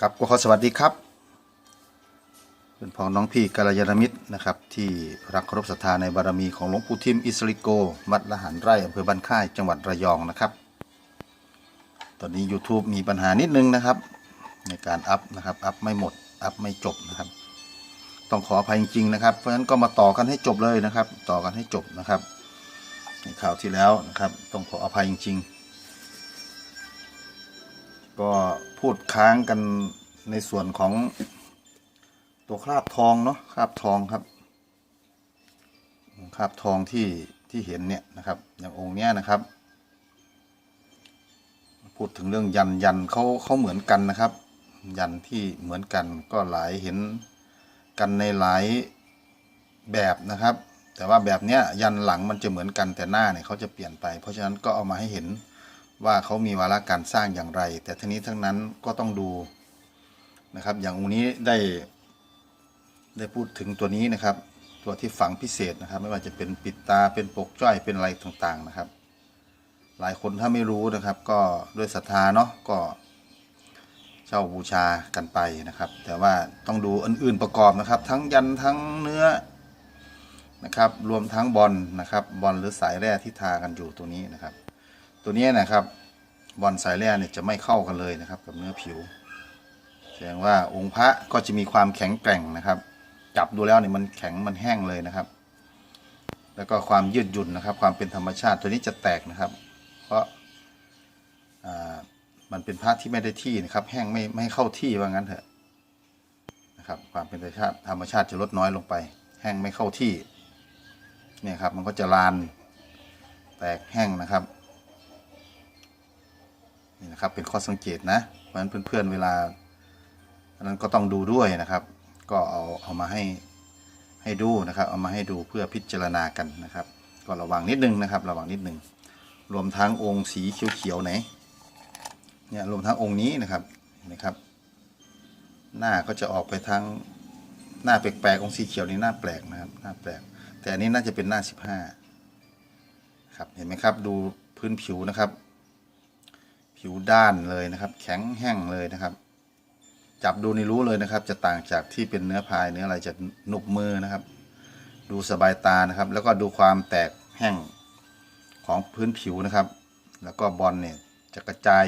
ครับก็ขอสวัสดีครับเป็นพ้องน้องพี่กัลยาณมิตรนะครับ ที่รักเคารพศรัทธาในบารมีของหลวงปู่ทิมอิสริโกวัดละหันไร่อำเภอบ้านค่ายจังหวัดระยองนะครับ ตอนนี้ YouTube มีปัญหานิดนึงนะครับ ในการอัพนะครับอัพไม่หมดอัพไม่จบนะครับ ต้องขออภัยจริงๆนะครับ เพราะฉะนั้นก็มาต่อกันให้จบเลยนะครับ ต่อกันให้จบนะครับในข่าวที่แล้วนะครับ ต้องขออภัยจริง ๆ ก็ พูดค้างกันในส่วนของตัวคราบทองเนาะคราบทองครับคราบทองที่ที่เห็นเนี่ยนะครับ อย่างองค์เนี้ยนะครับ พูดถึงเรื่องยันยันเขาเขาเหมือนกันนะครับ ยันที่เหมือนกันก็หลายเห็นกันในหลายแบบนะครับ แต่ว่าแบบเนี้ยยันหลังมันจะเหมือนกันแต่หน้าเนี่ยเขาจะเปลี่ยนไป เพราะฉะนั้นก็เอามาให้เห็น ว่าเขามีวาระการสร้างอย่างไร แต่ทั้งนี้ทั้งนั้นก็ต้องดูนะครับ อย่างองค์นี้ได้ได้พูดถึงตัวนี้นะครับ ตัวที่ฝังพิเศษนะครับ ไม่ว่าจะเป็นปิดตาเป็นปกจ้อยเป็นอะไรต่างๆนะครับ หลายคนถ้าไม่รู้นะครับ ก็ด้วยศรัทธาเนาะก็เช่าบูชากันไปนะครับ แต่ว่าต้องดูอื่นๆประกอบนะครับ ทั้งยันทั้งเนื้อนะครับ รวมทั้งบอลนะครับบอลหรือสายแร่ที่ทากันอยู่ตัวนี้นะครับ ตัวนี้นะครับบอลสายแร่เนี่ยจะไม่เข้ากันเลยนะครับ กับเนื้อผิว แสดงว่าองค์พระก็จะมีความแข็งแกร่งนะครับ จับดูแล้วเนี่ยมันแข็งมันแห้งเลยนะครับ แล้วก็ความยืดหยุ่นนะครับ ความเป็นธรรมชาติตัวนี้จะแตกนะครับ เพราะามันเป็นพระที่ไม่ได้ที่นะครับ แห้งไม่ไม่เข้าที่ว่างั้นเถอะนะครับ ความเป็นธรรมชาติธรรมชาติจะลดน้อยลงไป แห้งไม่เข้าที่เนี่ยครับ มันก็จะลานแตกแห้งนะครับ นี่นะครับเป็นข้อสังเกตนะ เพราะฉะนั้นเพื่อนๆเวลาอันนั้นก็ต้องดูด้วยนะครับ ก็เอาเอามาให้ให้ดูนะครับ เอามาให้ดูเพื่อพิจารณากันนะครับ ก็ระวังนิดนึงนะครับ ระวังนิดนึงรวมทั้งองค์สีเขียวๆไหนเนี่ยรวมทั้งองค์นี้นะครับเห็นไหมครับ หน้าก็จะออกไปทางหน้าแปลกๆองค์สีเขียวนี่หน้าแปลกนะครับหน้าแปลก แต่อันนี้น่าจะเป็นหน้าสิบห้าครับเห็นไหมครับ ดูพื้นผิวนะครับ ผิวด้านเลยนะครับ แข็งแห้งเลยนะครับ จับดูนี่รู้เลยนะครับ จะต่างจากที่เป็นเนื้อพายเนื้ออะไรจะหนุบมือนะครับ ดูสบายตานะครับ แล้วก็ดูความแตกแห้งของพื้นผิวนะครับ แล้วก็บอลเนี่ยจะกระจาย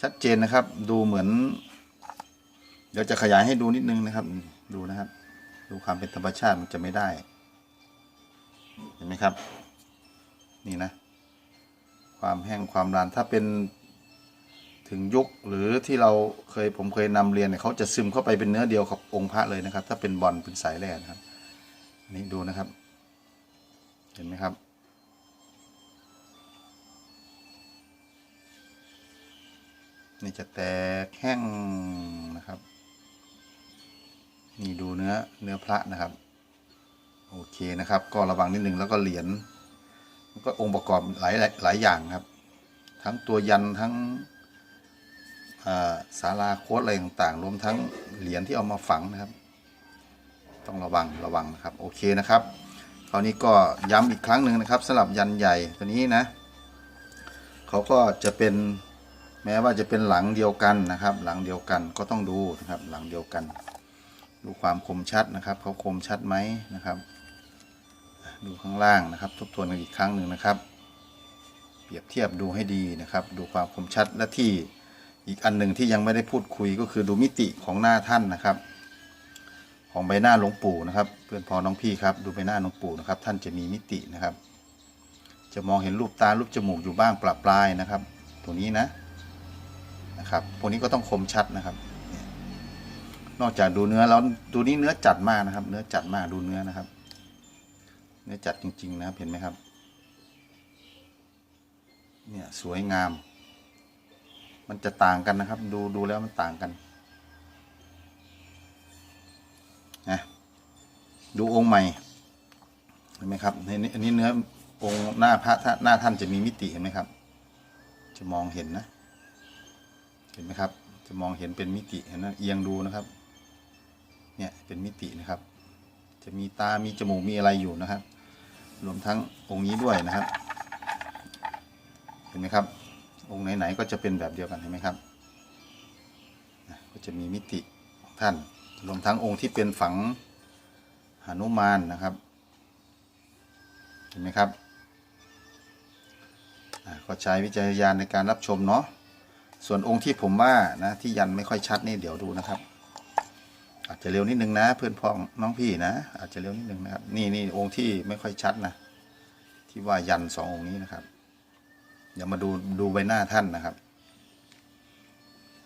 ชัดเจนนะครับ ดูเหมือน เดี๋ยวจะขยายให้ดูนิดนึงนะครับ ดูนะครับ ดูความเป็นธรรมชาติมันจะไม่ได้ เห็นไหมครับ นี่นะ ความแห้งความรานถ้าเป็นถึงยุคหรือที่เราเคยผมเคยนำเรียนเนี่ยเขาจะซึมเข้าไปเป็นเนื้อเดียวกับองค์พระเลยนะครับ ถ้าเป็นบอลเป็นสายแร่นะครับนี่ดูนะครับ เห็นไหมครับ นี่จะแตกแห้งนะครับ นี่ดูเนื้อเนื้อพระนะครับ โอเคนะครับ ก็ระวังนิดนึงแล้วก็เหรียญ มันก็องค์ประกอบหลายหลายอย่างครับ ทั้งตัวยันทั้งอ่าศาลาโค้ดอะไรต่างๆ รวมทั้งเหรียญที่เอามาฝังนะครับ ต้องระวังระวังนะครับ โอเคนะครับ คราวนี้ก็ย้ำอีกครั้งหนึ่งนะครับสำหรับยันใหญ่ตัวนี้นะเขาก็จะเป็นแม้ว่าจะเป็นหลังเดียวกันนะครับ หลังเดียวกันก็ต้องดูนะครับ หลังเดียวกัน ดูความคมชัดนะครับเขาคมชัดไหมนะครับ ดูข้างล่างนะครับ ทบทวนกันอีกครั้งหนึ่งนะครับ เปรียบเทียบดูให้ดีนะครับ ดูความคมชัดและที่อีกอันหนึ่งที่ยังไม่ได้พูดคุยก็คือดูมิติของหน้าท่านนะครับ ของใบหน้าหลวงปู่นะครับ เพื่อนพอน้องพี่ครับดูใบหน้าหลวงปู่นะครับ ท่านจะมีมิตินะครับ จะมองเห็นรูปตารูปจมูกอยู่บ้างปลาปลายนะครับ ตัวนี้นะนะครับพวกนี้ก็ต้องคมชัดนะครับ นอกจากดูเนื้อแล้วดูนี่เนื้อจัดมากนะครับ เนื้อจัดมากดูเนื้อนะครับ เนื้อจัดจริง ๆ นะครับเห็นไหมครับ เนี่ยสวยงาม มันจะต่างกันนะครับ ดูดูแล้วมันต่างกันนะดูองค์ใหม่เห็นไหมครับในนี้อันนี้เนื้อองค์หน้าพระท่านหน้าท่านจะมีมิติเห็นไหมครับ จะมองเห็นนะ เห็นไหมครับ จะมองเห็นเป็นมิติเห็นนะเอียงดูนะครับ เนี่ยเป็นมิตินะครับ จะมีตา มีจมูก มีอะไรอยู่นะครับ รวมทั้งองค์นี้ด้วยนะครับ เห็นไหมครับ องค์ไหนๆก็จะเป็นแบบเดียวกันเห็นไหมครับ ก็จะมีมิติของท่าน รวมทั้งองค์ที่เป็นฝังหนุมานนะครับ เห็นไหมครับก็ใช้วิจารณญาณในการรับชมเนาะ ส่วนองค์ที่ผมว่านะที่ยันไม่ค่อยชัดนี่เดี๋ยวดูนะครับ จะเร็วนิดนึงนะ เพื่อนพ้องน้องพี่นะ อาจจะเร็วนิดนึงนะครับ นี่นี่องค์ที่ไม่ค่อยชัดนะ ที่ว่ายันสององค์นี้นะครับเดี๋ยวมาดูดูใบหน้าท่านนะครับ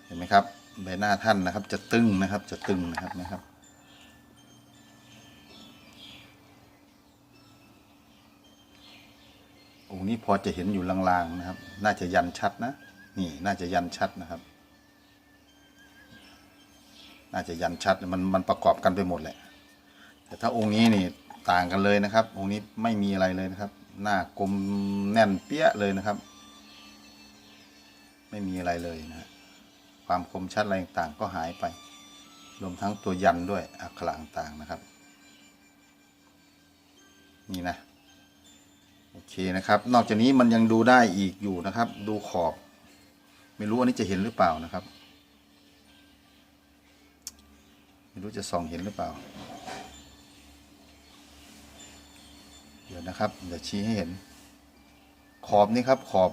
เห็นไหมครับ ใบหน้าท่านนะครับ จะตึงนะครับ จะตึงนะครับนะครับองค์นี้พอจะเห็นอยู่ลางๆนะครับ น่าจะยันชัดนะ นี่น่าจะยันชัดนะครับ น่าจะยันชัดมันมันประกอบกันไปหมดแหละ แต่ถ้าองค์นี้นี่ต่างกันเลยนะครับ องค์นี้ไม่มีอะไรเลยนะครับ หน้ากลมแน่นเปี้ยเลยนะครับ ไม่มีอะไรเลยนะ ความคมชัดอะไรต่างก็หายไป รวมทั้งตัวยันด้วยอักขระต่างนะครับ นี่นะ โอเคนะครับ นอกจากนี้มันยังดูได้อีกอยู่นะครับ ดูขอบ ไม่รู้อันนี้จะเห็นหรือเปล่านะครับ ไม่รู้จะส่องเห็นหรือเปล่า เดี๋ยวนะครับ เดี๋ยวชี้ให้เห็น ขอบนี่ครับขอบ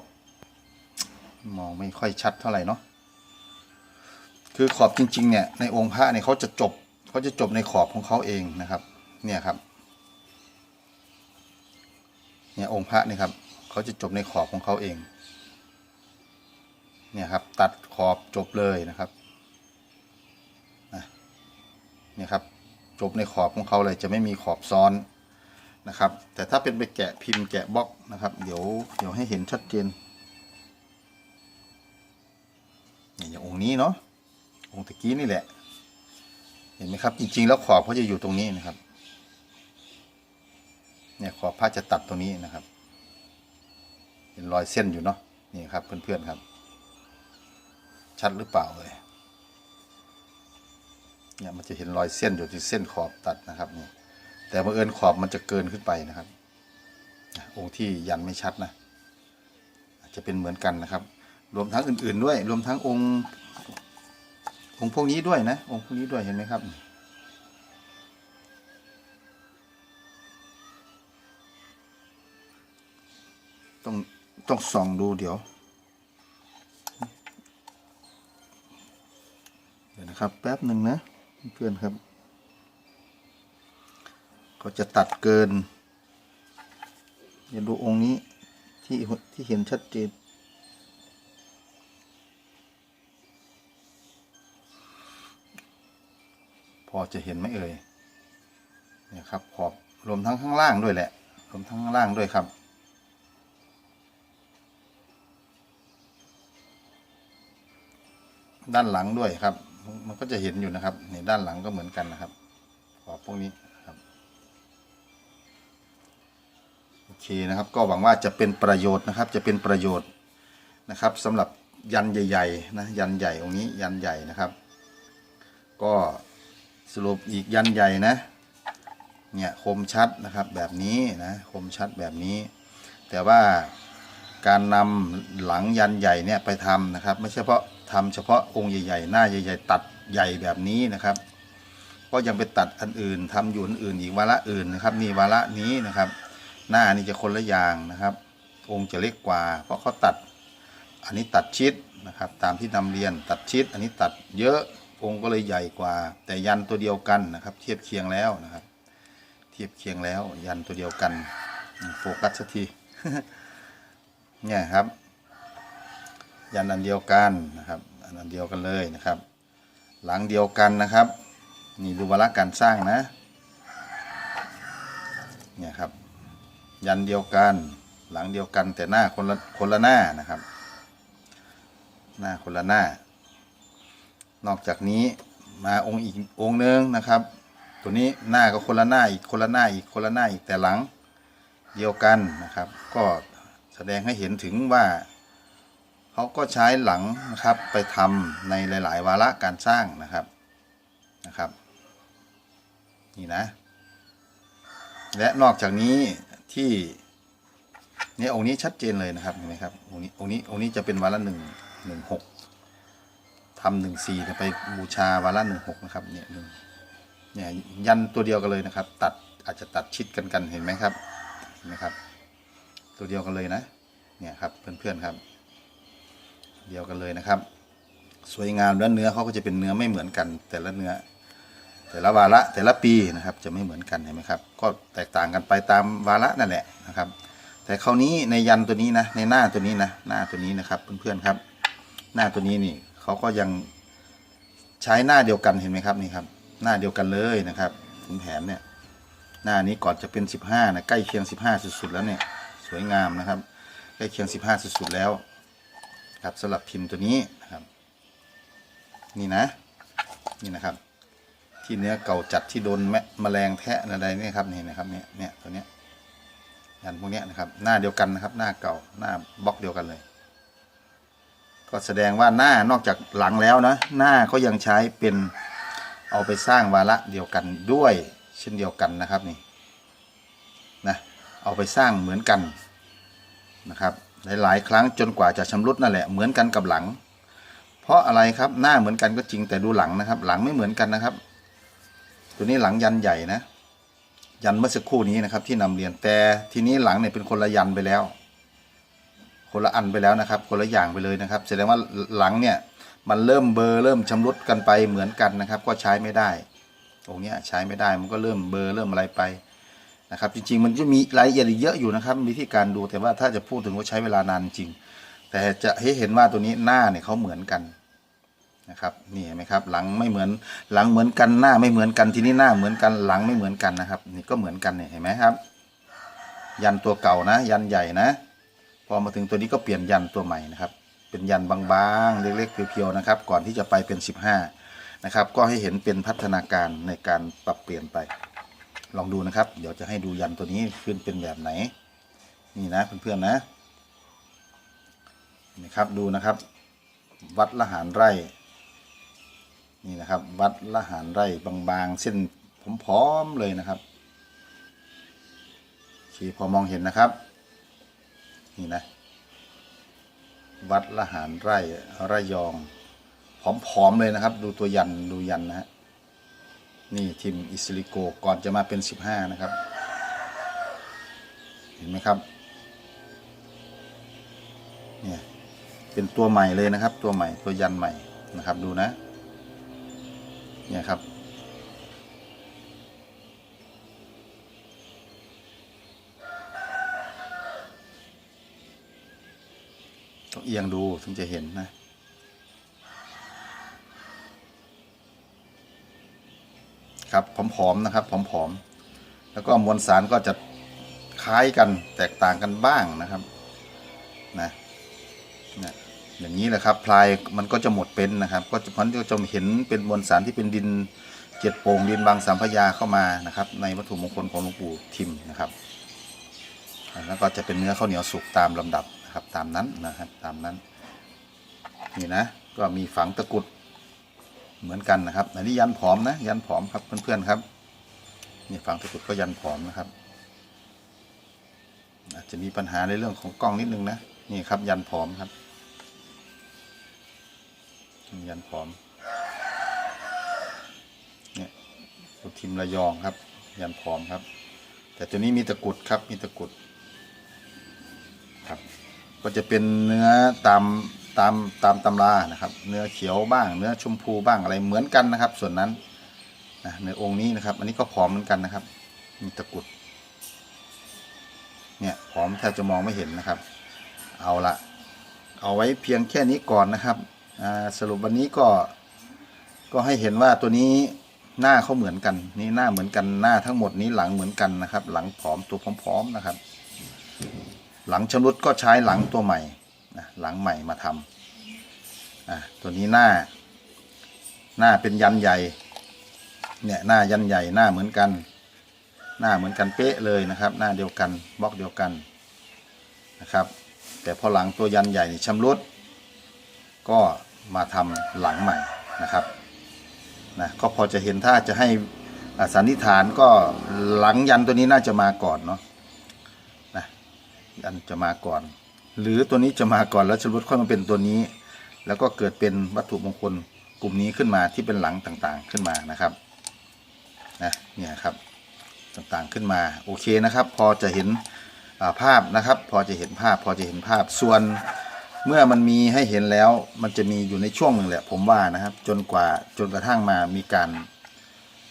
มองไม่ค่อยชัดเท่าไหร่เนาะ คือขอบจริง ๆ เนี่ย ในองค์พระเนี่ยเขาจะจบเขาจะจบในขอบของเขาเองนะครับ เนี่ยครับ เนี่ยองค์พระนี่ครับเขาจะจบในขอบของเขาเอง เนี่ยครับ ตัดขอบจบเลยนะครับ นี่ยครับจบในขอบของเขาเลยจะไม่มีขอบซ้อนนะครับ แต่ถ้าเป็นไปแกะพิมพ์แกะบล็อกนะครับ เดี๋ยวเดี๋ยวให้เห็นชัดเจนเนี่ยอย่างองค์นี้เนาะองค์ตะกี้นี่แหละ เห็นไหมครับ จริง ๆ แล้วขอบเขาจะอยู่ตรงนี้นะครับ เนี่ยขอบผ้าจะตัดตรงนี้นะครับ เห็นรอยเส้นอยู่เนาะนี่ครับเพื่อนๆครับ ชัดหรือเปล่าเลย เนี่ยมันจะเห็นรอยเส้นอยู่ที่เส้นขอบตัดนะครับนี่แต่บังเอิญขอบมันจะเกินขึ้นไปนะครับ องค์ที่ยันไม่ชัดนะจะเป็นเหมือนกันนะครับ รวมทั้งอื่น ๆ ด้วย รวมทั้งองค์องค์พวกนี้ด้วยนะ องค์พวกนี้ด้วยเห็นไหมครับต้องต้องส่องดูเดี๋ยวเดี๋ยวนะครับแป๊บหนึ่งนะ เพื่อนครับก็จะตัดเกินอย่าดูองค์นี้ที่ที่เห็นชัดเจนพอจะเห็นไหมเอ่ยเนี่ยครับขอบรวมทั้งข้างล่างด้วยแหละ รวมทั้งข้างล่างด้วยครับด้านหลังด้วยครับ มันก็จะเห็นอยู่นะครับในด้านหลังก็เหมือนกันนะครับขอบพวกนี้ครับโอเคนะครับ ก็หวังว่าจะเป็นประโยชน์นะครับ จะเป็นประโยชน์นะครับสำหรับยันใหญ่ๆนะยันใหญ่องนี้ยันใหญ่นะครับ ก็สรุปอีกยันใหญ่นะเนี่ยคมชัดนะครับแบบนี้นะคมชัดแบบนี้ แต่ว่าการนำหลังยันใหญ่เนี่ยไปทำนะครับ ไม่ใช่เพราะ ทำเฉพาะองค์ใหญ่ๆ หน้าใหญ่ ๆ ตัดใหญ่แบบนี้นะครับ ก็ยังไปตัดอันอื่นทำอยู่อันอื่นอีกวาระอื่นนะครับ นี่วาระนี้นะครับ หน้านี่จะคนละอย่างนะครับ องค์จะเล็กกว่า เพราะเขาตัด อันนี้ตัดชิดนะครับ ตามที่นำเรียนตัดชิด อันนี้ตัดเยอะองค์ก็เลยใหญ่กว่า แต่ยันตัวเดียวกันนะครับ เทียบเคียงแล้วนะครับ เทียบเคียงแล้ว ยันตัวเดียวกันโฟกัสสักทีเนี่ยครับ ยันอันเดียวกันนะครับอันเดียวกันเลยนะครับ หลังเดียวกันนะครับ นี่ดูวาระการสร้างนะเนี่ยครับ ยันเดียวกัน หลังเดียวกันแต่หน้าคนละคนละหน้านะครับ หน้าคนละหน้า นอกจากนี้มาองค์อีกองค์หนึงนะครับ ตัวนี้หน้าก็คนละหน้าอีกคนละหน้าอีกคนละหน้าอีกแต่หลังเดียวกันนะครับ ก็แสดงให้เห็นถึงว่า เขาก็ใช้หลังนะครับไปทำในหลาย ๆ วาระการสร้างนะครับนะครับ นี่นะ และนอกจากนี้ที่เนี่ยองค์นี้ชัดเจนเลยนะครับเห็นไหมครับองค์นี้องค์นี้องค์นี้จะเป็นวาระหนึ่งหนึ่งหกทำหนึ่งสี่ไปบูชาวาระหนึ่งหกนะครับเนี่ยหนึ่งเนี่ยยันตัวเดียวกันเลยนะครับ ตัดอาจจะตัดชิดกันกันเห็นไหมครับเห็นไหมครับ ตัวเดียวกันเลยนะ เนี่ยครับเพื่อนๆครับ เดียวกันเลยนะครับ สวยงามแล้วเนื้อเขาก็จะเป็นเนื้อไม่เหมือนกัน แต่ละเนื้อ แต่ละวาระแต่ละปีนะครับ จะไม่เหมือนกันเห็นไหมครับ ก็แตกต่างกันไปตามวาระนั่นแหละนะครับ แต่คราวนี้ในยันตัวนี้นะในหน้าตัวนี้นะหน้าตัวนี้นะครับเพื่อนๆครับ หน้าตัวนี้นี่เขาก็ยังใช้หน้าเดียวกันเห็นไหมครับนี่ครับ หน้าเดียวกันเลยนะครับขุนแผนเนี่ยหน้านี้ก่อนจะเป็น 15นะใกล้เคียง 15 สุดๆแล้วเนี่ยสวยงามนะครับใกล้เคียง 15 สุดๆแล้ว ครับสำหรับพิมพ์ตัวนี้นะครับ นี่นะ นี่นะครับ ที่เนื้อเก่าจัดที่โดนแมแมลงแทะอะไรนี่ครับนี่นะครับเนี่ยเนี่ยตัวเนี้ยยันพวกเนี้ยนะครับ หน้าเดียวกันนะครับ หน้าเก่าหน้าบล็อกเดียวกันเลย ก็แสดงว่าหน้านอกจากหลังแล้วนะ หน้าก็ยังใช้เป็นเอาไปสร้างวาระเดียวกันด้วยเช่นเดียวกันนะครับนี่นะเอาไปสร้างเหมือนกันนะครับ หลายๆครั้งจนกว่าจะชำรุดนั่นแหละเหมือนกันกับหลัง เพราะอะไรครับหน้าเหมือนกันก็จริงแต่ดูหลังนะครับ หลังไม่เหมือนกันนะครับ ตัวนี้หลังยันใหญ่นะ ยันเมื่อสักครู่นี้นะครับ ที่นำเรียนแต่ทีนี้หลังเนี่ยเป็นคนละยันไปแล้ว คนละอันไปแล้วนะครับ คนละอย่างไปเลยนะครับแสดงว่าหลังเนี่ยมันเริ่มเบลอร์เริ่มชำรุดกันไปเหมือนกันนะครับ ก็ใช้ไม่ได้ตรงเนี้ยใช้ไม่ได้มันก็เริ่มเบลอร์เริ่มอะไรไป นะครับ จริง ๆ มันจะมีรายละเอียดอีกเยอะอยู่นะครับวิธีการดูแต่ว่าถ้าจะพูดถึงว่าใช้เวลานานจริง แต่จะให้เห็นว่าตัวนี้หน้าเนี่ยเขาเหมือนกันนะครับนี่เห็นไหมครับหลังไม่เหมือนหลังเหมือนกันหน้าไม่เหมือนกันทีนี้หน้าเหมือนกันหลังไม่เหมือนกันนะครับ นี่ก็เหมือนกันเนี่ยเห็นไหมครับ ยันตัวเก่านะ ยันใหญ่นะ พอมาถึงตัวนี้ก็เปลี่ยนยันตัวใหม่นะครับ เป็นยันบางๆ เล็กๆเพียวๆนะครับ ก่อนที่จะไปเป็น 15นะครับก็ให้เห็นเป็นพัฒนาการในการปรับเปลี่ยนไป ลองดูนะครับ เดี๋ยวจะให้ดูยันตัวนี้ขึ้นเป็นแบบไหน นี่นะเพื่อนๆนะนี่ครับดูนะครับ วัดละหารไร่ นี่นะครับ วัดละหารไร่บางๆ เส้นผอมๆเลยนะครับชี้พอมองเห็นนะครับ นี่นะ วัดละหารไร่ระยองผอมๆเลยนะครับ ดูตัวยันดูยันนะฮะ นี่ทีมอิสลิโกก่อนจะมาเป็นสิบห้านะครับ เห็นไหมครับเนี่ยเป็นตัวใหม่เลยนะครับ ตัวใหม่ตัวยันใหม่นะครับดูนะเนี่ยครับต้องเอียงดูถึงจะเห็นนะ ครับผอมๆนะครับผอมๆแล้วก็มวลสารก็จะคล้ายกันแตกต่างกันบ้างนะครับนะนะอย่างนี้แหละครับพลายมันก็จะหมดเป็นนะครับ ก็จะมันก็จะเห็นเป็นมวลสารที่เป็นดินเจ็ดโป่งดินบางสามพยาเข้ามานะครับ ในวัตถุมงคลของหลวงปู่ทิมนะครับ แล้วก็จะเป็นเนื้อข้าวเหนียวสุกตามลำดับนะครับ ตามนั้นนะครับตามนั้นนี่นะก็มีฝังตะกุด เหมือนกันนะครับอันนี้ยันผอมนะ ยันผอมครับเพื่อนๆครับนี่ฝังตะกุดก็ยันผอมนะครับ อาจจะมีปัญหาในเรื่องของกล้องนิดนึงนะนี่ครับ ยันผอมครับ ยันผอมเนี่ยสุทิมระยองครับ ยันผอมครับ แต่ตัวนี้มีตะกุดครับมีตะกุดครับ ก็จะเป็นเนื้อตาม ตามตามตำรานะครับ เนื้อเขียวบ้าง เนื้อชมพูบ้างอะไรเหมือนกันนะครับ ส่วนนั้นนะในองค์นี้นะครับ อันนี้ก็ผอมเหมือนกันนะครับ มีตะกุด เนี่ยผอมแทบจะมองไม่เห็นนะครับ เอาละเอาไว้เพียงแค่นี้ก่อนนะครับสรุปวันนี้ก็ก็ให้เห็นว่าตัวนี้หน้าเขาเหมือนกัน นี่หน้าเหมือนกันหน้าทั้งหมดนี้หลังเหมือนกันนะครับ หลังผอมตัวผอมๆนะครับ หลังชำรุดก็ใช้หลังตัวใหม่ นะหลังใหม่มาทำอะตัวนี้หน้า หน้าเป็นยันใหญ่ เนี่ยหน้ายันใหญ่หน้าเหมือนกัน หน้าเหมือนกันเป๊ะเลยนะครับ หน้าเดียวกันบล็อกเดียวกันนะครับ แต่พอหลังตัวยันใหญ่นี่ชำรุดก็มาทำหลังใหม่นะครับนะก็พอจะเห็นถ้าจะให้สันนิษฐานก็หลังยันตัวนี้น่าจะมาก่อนเนาะนะยันจะมาก่อน หรือตัวนี้จะมาก่อนแล้วชำรุดค่อยมาเป็นตัวนี้ แล้วก็เกิดเป็นวัตถุมงคลกลุ่มนี้ขึ้นมาที่เป็นหลังต่างๆขึ้นมานะครับนะเนี่ยครับต่างๆขึ้นมาโอเคนะครับ พอจะเห็นาภาพนะครับ พอจะเห็นภาพ พอจะเห็นภาพส่วนเมื่อมันมีให้เห็นแล้วมันจะมีอยู่ในช่วงหนึ่งแหละผมว่านะครับ จนกว่าจนกระทั่งมามีการ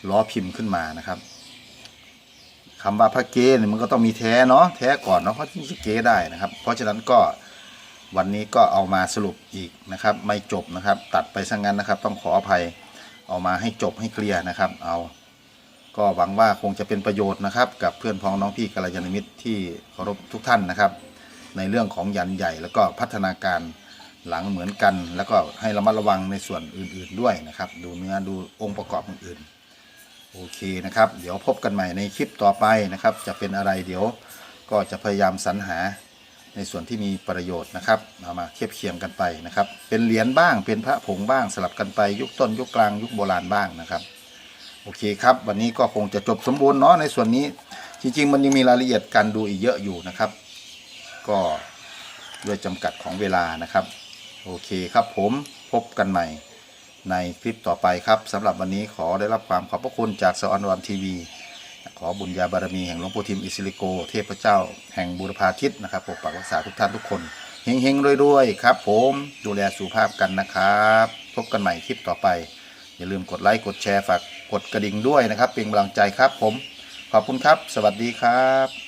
ล้อพิมพ์ขึ้นมานะครับ คำว่าพระเกเนี่ยมันก็ต้องมีแท้เนาะแท้ก่อนเนาะเพราะที่จะเกได้นะครับ เพราะฉะนั้นก็วันนี้ก็เอามาสรุปอีกนะครับ ไม่จบนะครับ ตัดไปซะงั้นนะครับ ต้องขออภัยเอามาให้จบให้เคลียร์นะครับ เอาก็หวังว่าคงจะเป็นประโยชน์นะครับ กับเพื่อนพ้องน้องพี่กัลยาณมิตรที่เคารพทุกท่านนะครับ ในเรื่องของยันใหญ่ แล้วก็พัฒนาการหลังเหมือนกัน แล้วก็ให้ระมัดระวังในส่วนอื่น ๆด้วยนะครับ ดูเนื้อดูองค์ประกอบอื่นๆ โอเคนะครับ เดี๋ยวพบกันใหม่ในคลิปต่อไปนะครับ จะเป็นอะไรเดี๋ยวก็จะพยายามสรรหาในส่วนที่มีประโยชน์นะครับเอามาเทียบเคียงกันไปนะครับ เป็นเหรียญบ้างเป็นพระผงบ้างสลับกันไปยุคต้นยุคกลางยุคโบราณบ้างนะครับ โอเคครับ วันนี้ก็คงจะจบสมบูรณ์เนาะในส่วนนี้จริง ๆ มันยังมีรายละเอียดการดูอีกเยอะอยู่นะครับ ก็ด้วยจำกัดของเวลานะครับ โอเคครับผมพบกันใหม่ ในคลิปต่อไปครับสำหรับวันนี้ขอได้รับความขอบพระคุณจากสอนวันทีวี ขอบุญญาบารมีแห่งหลวงปู่ทิมอิสิลิโก เทพเจ้า แห่งบุรพาทิตนะครับปกปักรักษาทุกท่านทุกคนเฮงๆรวยๆครับผมดูแลสุขภาพกันนะครับพบกันใหม่คลิปต่อไป อย่าลืมกดไลค์กดแชร์ฝากกดกระดิ่งด้วยนะครับเป็นกำลังใจครับผม ขอบคุณครับ สวัสดีครับ